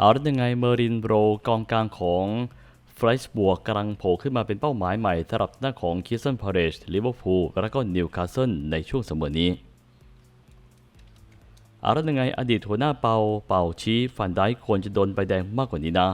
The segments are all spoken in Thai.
เอาแล้วยังไงเมอรินโบรกองกลางของฟร s บวกกำลังโผล่ขึ้นมาเป็นเป้าหมายใหม่สำหรับหน้าของคิสตันพาเรชลิเวอร์พูลและก็นิวคาสเซิลในช่วงเสมอนี้เอาแล้วยังไงอดีตหัวหน้าเปาเป่าชี้ฟันได้ควรจะโดนใบแดงมากกว่านี้นะ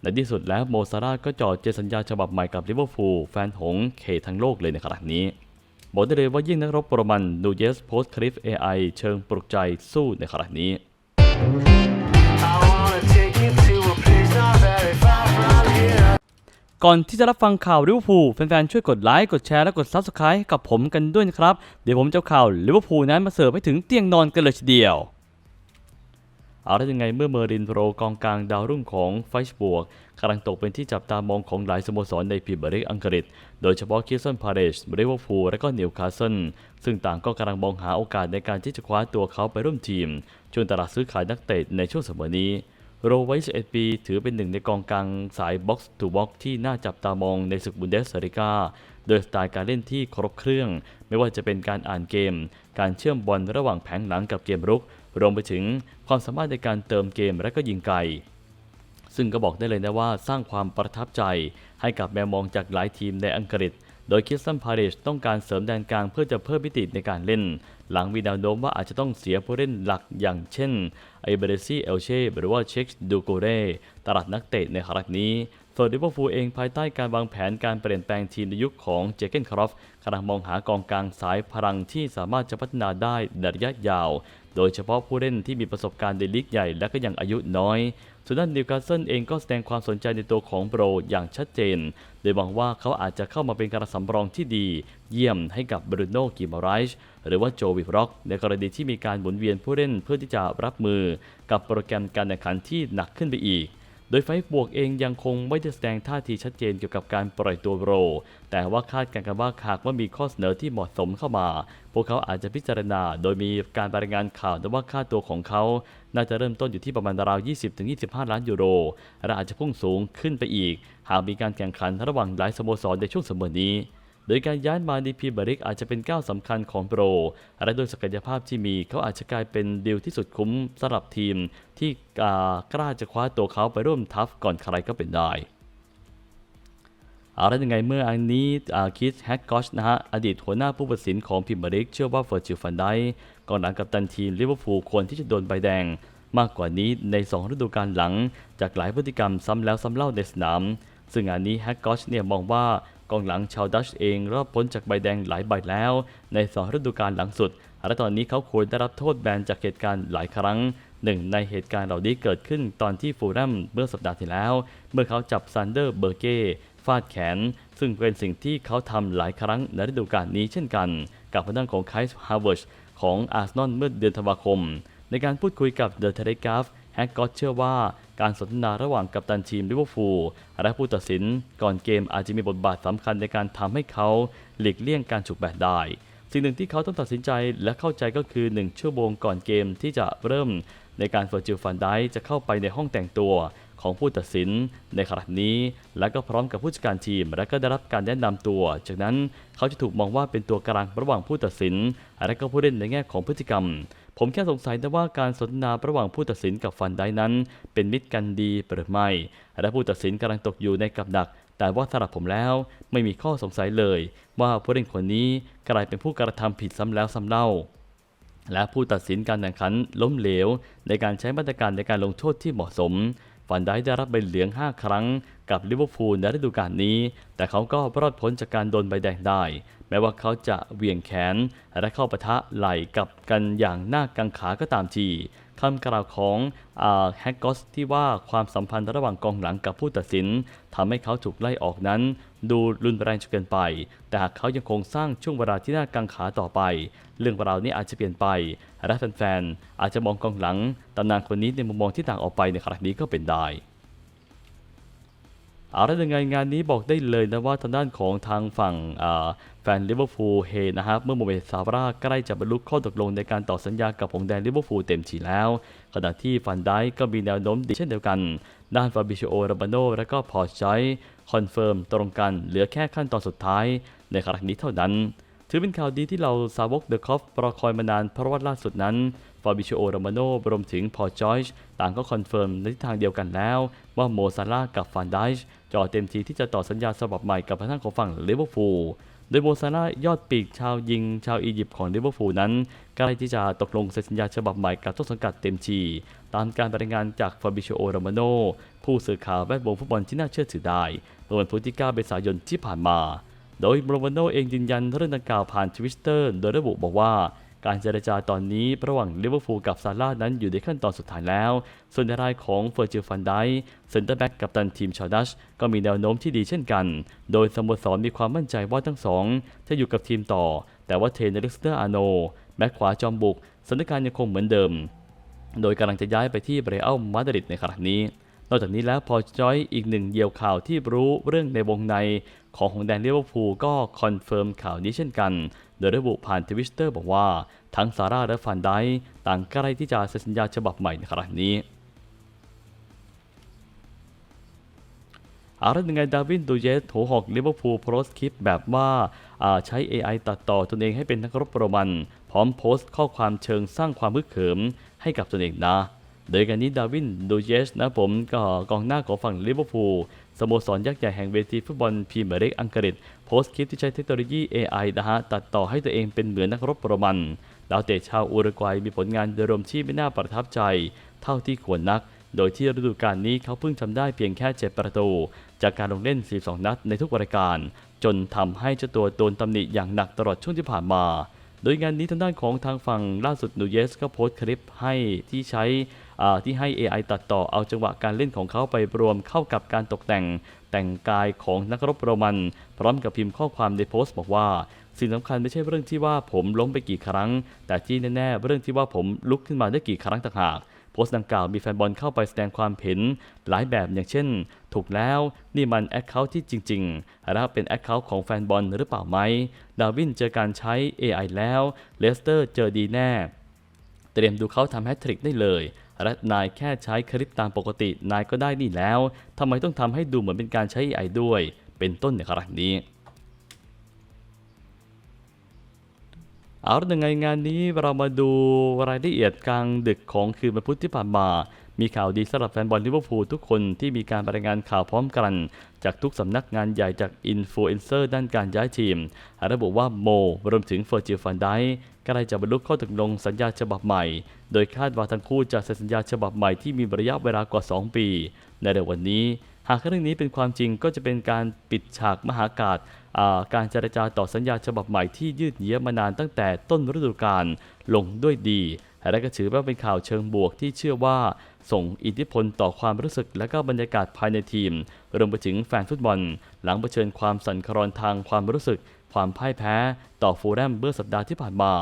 ในที่สุดแล้วโมซาร่าก็จอดเจสัญญาฉบับใหม่กับลิเวอร์พูลแฟนหงเขตทั้งโลกเลยในขณะนี้ บอกได้เลยว่ายิ่งนักรบโรมันนูเยสโพสคลิฟ AI เชิงปลุกใจสู้ในขณะนี้ ก่อนที่จะรับฟังข่าวลิเวอร์พูลแฟนๆช่วยกดไลค์กดแชร์และกด Subscribe ให้กับผมกันด้วยนะครับ เดี๋ยวผมจะข่าวลิเวอร์พูลนั้นมาเสิร์ฟให้ถึงเตียงนอนกันเลยทีเดียวเอาได้ยังไงเมื่อเมอรินโรกองกลางดาวรุ่งของไฟส์บวกกำลังตกเป็นที่จับตามองของหลายสโมสรในพรีเมียร์ลีกอังกฤษ โดยเฉพาะคิสตันพาเรชลิเวอร์พูลและก็นิวคาสเซิลซึ่งต่างก็กำลังมองหาโอกาสในการที่จะคว้าตัวเขาไปร่วมทีมช่วงตลาดซื้อขายนักเตะในช่วงสมอนี้ โรไวส์เอ็ดปี ถือเป็นหนึ่งในกองกลางสายบ็อกซ์ทูบ็อกที่น่าจับตามองในศึกบุนเดสลิกา โดยสไตล์การเล่นที่ครบเครื่อง ไม่ว่าจะเป็นการอ่านเกม การเชื่อมบอลระหว่างแผงหลังกับเกมรุก รวมไปถึงความสามารถในการเติมเกมและก็ยิงไกล ซึ่งก็บอกได้เลยนะว่าสร้างความประทับใจให้กับแมวมองจากหลายทีมในอังกฤษ โดยคิสตันพาริชต้องการเสริมแดนกลางเพื่อจะเพิ่มมิติในการเล่น หลังมีแนวโน้มว่าอาจจะต้องเสียผู้เล่นหลักอย่างเช่นไอเบเรซีเอลเช่หรือว่าเช็คดูโกเรตลาดนักเตะในครั้งนี้ส่วนลิเวอร์พูลเองภายใต้การวางแผนการเปลี่ยนแปลงทีมในยุคของเจเกนครอฟกำลังมองหากองกลางสายพลังที่สามารถจะพัฒนาได้ในระยะยาว โดยเฉพาะผู้เล่นที่มีประสบการณ์ในลีกใหญ่และก็ยังอายุน้อยส่วนด้านนิวคาสเซิลเองก็แสดงความสนใจในตัวของโบรอย่างชัดเจน โดยหวังว่าเขาอาจจะเข้ามาเป็นการสำรองที่ดี เยี่ยมให้กับบรูโน่กิมาไรช์หรือว่าโจวิฟร็อก ในกรณีที่มีการหมุนเวียนผู้เล่นเพื่อที่จะรับมือ กับโปรแกรมการแข่งขันที่หนักขึ้นไปอีก โดยไฟบวกเองยังคงไม่ได้แสดงท่าทีชัดเจนเกี่ยวกับการปล่อยตัวโร แต่ว่าคาดการณ์กันว่าหากว่ามีข้อเสนอที่เหมาะสมเข้ามา พวกเขาอาจจะพิจารณา โดยมีการรายงานข่าวว่าค่าตัวของเขา น่าจะเริ่มต้นอยู่ที่ประมาณราว 20-25 ล้านยูโร และอาจจะพุ่งสูงขึ้นไปอีก หากมีการแข่งขันระหว่างหลายสโมสรในช่วงเสมอนี้ โดยการย้ายมาในพรีเมียร์ลีกอาจจะเป็นก้าวสำคัญของโปร และโดยศักยภาพที่มีเขาอาจจะกลายเป็นดีลที่สุดคุ้มสำหรับทีม ที่กล้าจะคว้าตัวเขาไปร่วมทัฟก่อนใครก็เป็นได้อาแล้วยังไงเมื่ออันนี้คิสแฮกกอชนะฮะ อดีตหัวหน้าผู้ตัดสินของพิมบริก เชื่อว่าเฟอร์จิลฟันได้กองหลังกับตันทีมลิเวอร์พูลควรที่จะโดนใบแดง มากกว่านี้ใน 2 ฤดูกาลหลัง จากหลายพฤติกรรมซ้ำแล้วซ้ำเล่าในสนาม ซึ่งงานนี้แฮกกอชเนี่ยมองว่ากองหลังชาวดัชเองรอดพ้นจากใบแดงหลายใบแล้ว ใน2ฤดูกาลหลังสุด และตอนนี้เขาควรได้รับโทษแบนจากเหตุการณ์หลายครั้งหนึ่งในเหตุการณ์เหล่านี้เกิดขึ้นตอนที่ฟูลแลมเมื่อสัปดาห์ที่แล้ว เมื่อเขาจับซันเดอร์เบอร์เก้ฟาดแขน ซึ่งเป็นสิ่งที่เขาทำหลายครั้งในฤดูกาลนี้เช่นกัน กับทางด้านของไคส์ฮาร์วาร์ชของอาร์เซนอลเมื่อเดือนธันวาคม ในการพูดคุยกับเดอะเทเลกราฟ แฮกก็เชื่อว่าการสนทนาระหว่างกัปตันทีมลิเวอร์พูลและผู้ตัดสินก่อนเกมอาจจะมีบทบาทสำคัญในการทำให้เขาหลีกเลี่ยงการฉุกแบตได้ สิ่งหนึ่งที่เขาต้องตัดสินใจและเข้าใจก็คือ 1 ชั่วโมงก่อนเกมที่จะเริ่ม ในการเฟอร์จิลฟันได้จะเข้าไปในห้องแต่งตัวของผู้ตัดสินในขณะนี้ และก็พร้อมกับผู้จัดการทีม และก็ได้รับการแนะนำตัว จากนั้นเขาจะถูกมองว่าเป็นตัวกลางระหว่างผู้ตัดสิน และก็ผู้เล่นในแง่ของพฤติกรรม ผมแค่สงสัยนะว่าการสนทนาระหว่างผู้ตัดสินกับฟันได้นั้น เป็นมิตรกันดีหรือไม่ และผู้ตัดสินกำลังตกอยู่ในกับดัก แต่ว่าสำหรับผมแล้วไม่มีข้อสงสัยเลย ว่าผู้เล่นคนนี้กลายเป็นผู้กระทำผิดซ้ำแล้วซ้ำเล่า และผู้ตัดสินการแข่งขันล้มเหลว ในการใช้มาตรการในการลงโทษที่เหมาะสม ฟันได้ได้รับใบเหลือง 5 ครั้งกับลิเวอร์พูลในฤดูกาลนี้ แต่เขาก็รอดพ้นจากการโดนใบแดงได้ แม้ว่าเขาจะเวียงแขน และเข้าปะทะไหล่กับกันอย่างหน้ากังขาก็ตามทีคำกล่าวของแฮกกอสที่ว่าความสัมพันธ์ระหว่างกองหลังกับผู้ตัดสินทำให้เขาถูกไล่ออกนั้น ดูรุนแรงจนเกินไป แต่หากเขายังคงสร้างช่วงเวลาที่น่ากังขาต่อไป เรื่องราวนี้อาจจะเปลี่ยนไปและแฟนๆอาจจะมองกองหลังตำนานคนนี้ในมุมมองที่ต่างออกไปในครั้งนี้ก็เป็นได้ เอาล้วยังไงงานนี้บอกได้เลยนะว่าทางด้านของทางฝั่งแฟนลิเวอร์พูลเฮนะครับเมื่อโมเมดซาบราใกล้จะบรรลุข้อตกลงในการต่อสัญญากับผงแดงลิเวอร์พูลเต็มทีแล้ว ขณะที่ฟันได้ก็มีแนวโน้มดีเช่นเดียวกัน ด้านฟาบิชโอราบาโนและก็พอชอยคอนเฟิร์มตรงกันเหลือแค่ขั้นตอนสุดท้ายในครั้งนี้เท่านั้น ถือเป็นข่าวดีที่เราสาวกเดอะคอฟรอคอยมานานเพราะว่าล่าสุดนั้น ฟาบิชโอโรมาโนรวมถึงพอจอยช์ต่างก็คอนเฟิร์มในทิศทางเดียวกันแล้ว ว่าโมซาลากับฟานไดช์จะอเต็มทีที่จะต่อสัญญาฉบับใหม่กับทางด้านของฝั่งลิเวอร์พูลโดยโมซาลายอดปีกชาวยิงชาวอียิปต์ของลิเวอร์พูลนั้นใกล้ที่จะตกลงเซ็นสัญญาฉบับใหม่กับต้นสังกัดเต็มที ตามการรายงานจากฟาบิชโอโรมาโนผู้สื่อข่าวแวดวงฟุตบอลที่น่าเชื่อถือได้เมื่อวันพุธที่ 9 เมษายนที่ผ่านมา โดยโรมาโนเองยืนยันเรื่องดังกล่าวผ่านทวิตเตอร์โดยระบุบอกว่า การเจรจาตอนนี้ระหว่างลิเวอร์พูลกับซาร่านั้นอยู่ในขั้นตอนสุดท้ายแล้ว ส่วนรายของเฟอร์จิลฟันไดเซนเตอร์แบ็กกับตันทีมชาวดัชก็มีแนวโน้มที่ดีเช่นกัน โดยสโมสรมีความมั่นใจว่าทั้งสอง จะอยู่กับทีมต่อ แต่ว่าเทนเลสเตอร์อาโนแบ็กขวาจอมบุกสถานการณ์ยังคงเหมือนเดิม โดยกำลังจะย้ายไปที่เรอัลมาดริดในขณะนี้นอกจากนี้แล้วพอจอยอีกหนึ่งเดียวข่าวที่รู้เรื่องในวงในของหงแดนลิเวอร์พูลก็คอนเฟิร์มข่าวนี้เช่นกัน โดยระบุผ่านทวิตเตอร์บอกว่า ทั้งซาร่าและฟันไดต่างใกล้ที่จะเซ็นสัญญาฉบับใหม่ในขณะนี้เอาละยังไงดาวินดูเยสโถหอกลิเวอร์พูลโพสต์คลิปแบบว่าอ่าใช้ AI ตัดต่อตนเองให้เป็นนักรบโรมัน พร้อมโพสต์ข้อความเชิงสร้างความพึกเขิมให้กับตนเองนะ โดยการนี้ดาวินดูเยสนะผมก็กองหน้าของฝั่งลิเวอร์พูลสโมสรยักษ์ใหญ่แห่งเวทีฟุตบอลพรีเมียร์ลีกอังกฤษ โพสต์คลิปที่ใช้เทคโนโลยี AI นะฮะ ตัดต่อให้ตัวเองเป็นเหมือนนักรบโรมัน ดาวเตะชาวอุรุกวัยมีผลงานโดยรวมที่ไม่น่าประทับใจ เท่าที่ควรนัก โดยที่ฤดูกาลนี้เขาเพิ่งทำได้เพียงแค่ 7 ประตู จากการลงเล่น 42 นัดในทุกรายการ จนทำให้เจ้าตัวโดนตำหนิอย่างหนักตลอดช่วงที่ผ่านมา โดยงานนี้ทางด้านของทางฝั่งล่าสุดนูเยสก็โพสต์คลิปให้ที่ใช้ ที่ให้ AI ตัดต่อเอาจังหวะการเล่นของเขาไปรวมเข้ากับการตกแต่ง แต่งกายของนักรบโรมัน พร้อมกับพิมพ์ข้อความในโพสต์บอกว่า สิ่งสำคัญไม่ใช่เรื่องที่ว่าผมล้มไปกี่ครั้ง แต่ที่แน่ๆเรื่องที่ว่าผมลุกขึ้นมาได้กี่ครั้งต่างหากโพสต์ดังกล่าวมีแฟนบอลเข้าไปแสดงความเห็นหลายแบบอย่างเช่น ถูกแล้วนี่มันแอคเคาท์ที่จริงๆแล้วเป็นแอคเคาท์ของแฟนบอลหรือเปล่าไหม ดาวินเจอการใช้ AI แล้ว เลสเตอร์เจอดีแน่ เตรียมดูเขาทำแฮตทริกได้เลย และนายแค่ใช้คลิปตามปกตินายก็ได้นี่แล้ว ทำไมต้องทำให้ดูเหมือนเป็นการใช้ AI ด้วย เป็นต้นในครั้งนี้เอาละยังไงงานนี้เรามาดูรายละเอียดกลางดึกของคืนวันพุธที่ผ่านมา มีข่าวดีสำหรับแฟนบอลลิเวอร์พูลทุกคนที่มีการรายงานข่าวพร้อมกัน จากทุกสำนักงานใหญ่จากอินฟลูเอนเซอร์ด้านการย้ายทีม ระบุว่าโมรวมถึงเฟอร์จิลฟันได ใกล้จะบรรลุข้อตกลงสัญญาฉบับใหม่ โดยคาดว่าทั้งคู่จะเซ็นสัญญาฉบับใหม่ที่มีระยะเวลากว่า 2 ปี ในเร็ววันนี้ หากเรื่องนี้เป็นความจริงก็จะเป็นการปิดฉากมหากาศการเจรจาต่อสัญญาฉบับใหม่ที่ยืดเยื้อมานานตั้งแต่ต้นฤดูกาลลงด้วยดีและก็ถือว่าเป็นข่าวเชิงบวกที่เชื่อว่า ส่งอิทธิพลต่อความรู้สึกและก็บรรยากาศภายในทีม รวมไปถึงแฟนฟุตบอล หลังเผชิญความสั่นคลอนทางความรู้สึก ความพ่ายแพ้ ต่อฟูลแลมเมื่อสัปดาห์ที่ผ่านมา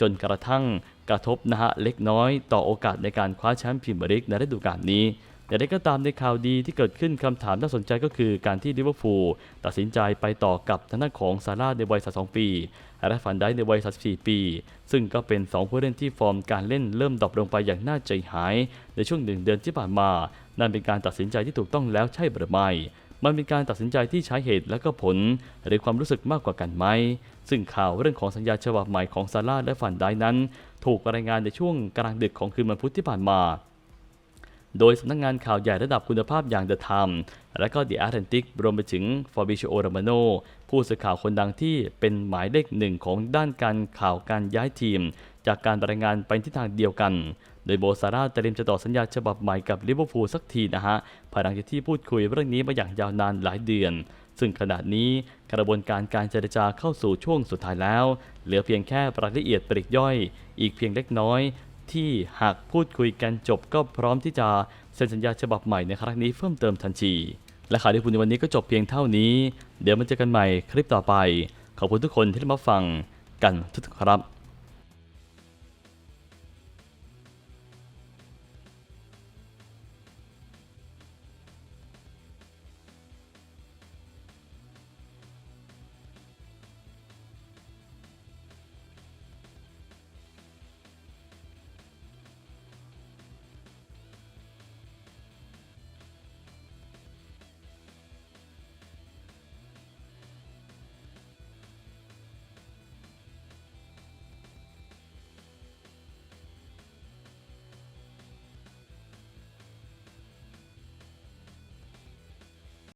จนกระทั่งกระทบนะฮะเล็กน้อยต่อโอกาสในการคว้าแชมป์พรีเมียร์ลีกในฤดูกาลนี้แต่ได้ก็ตามในข่าวดีที่เกิดขึ้นคำถามน่าสนใจก็คือการที่ลิเวอร์พูลตัดสินใจไปต่อกับทางด้านของซาร่าในวัย 32 ปีและฟันได้ในวัย 34 ปี ซึ่งก็เป็น 2 ผู้เล่นที่ฟอร์มการเล่นเริ่มดรอปลงไปอย่างน่าใจหาย ในช่วงหนึ่งเดือนที่ผ่านมา นั่นเป็นการตัดสินใจที่ถูกต้องแล้วใช่หรือไม่ มันเป็นการตัดสินใจที่ใช้เหตุและก็ผล หรือความรู้สึกมากกว่ากันไหม ซึ่งข่าวเรื่องของสัญญาฉบับใหม่ของซาร่าและฟันได้นั้น ถูกรายงานในช่วงกลางดึกของคืนวันพุธที่ผ่านมา โดยสำนักงงานข่าวใหญ่ระดับคุณภาพอย่าง The Times และก็ The Atlantic รวมไปถึง Fabrizio Romano ผู้สื่อข่าวคนดังที่เป็นหมายเลขหนึ่งของด้านการข่าวการย้ายทีม จากการรายงานไปทิศทางเดียวกัน โดยโบซาร่าเตรียมจะต่อสัญญาฉบับใหม่กับลิเวอร์พูลสักทีนะฮะภายหลังจากที่พูดคุยเรื่องนี้มาอย่างยาวนานหลายเดือน ซึ่งขณะนี้กระบวนการการเจรจาเข้าสู่ช่วงสุดท้ายแล้ว เหลือเพียงแค่รายละเอียดปลีกย่อย อีกเพียงเล็กน้อย ที่หากพูดคุยกันจบก็พร้อมที่จะเซ็นสัญญาฉบับใหม่ในครั้งนี้เพิ่มเติมทันทีและข่าวที่คุณในวันนี้ก็จบเพียงเท่านี้ เดี๋ยวมาเจอกันใหม่คลิปต่อไป ขอบคุณทุกคนที่มาฟังกันทุกท่านครับ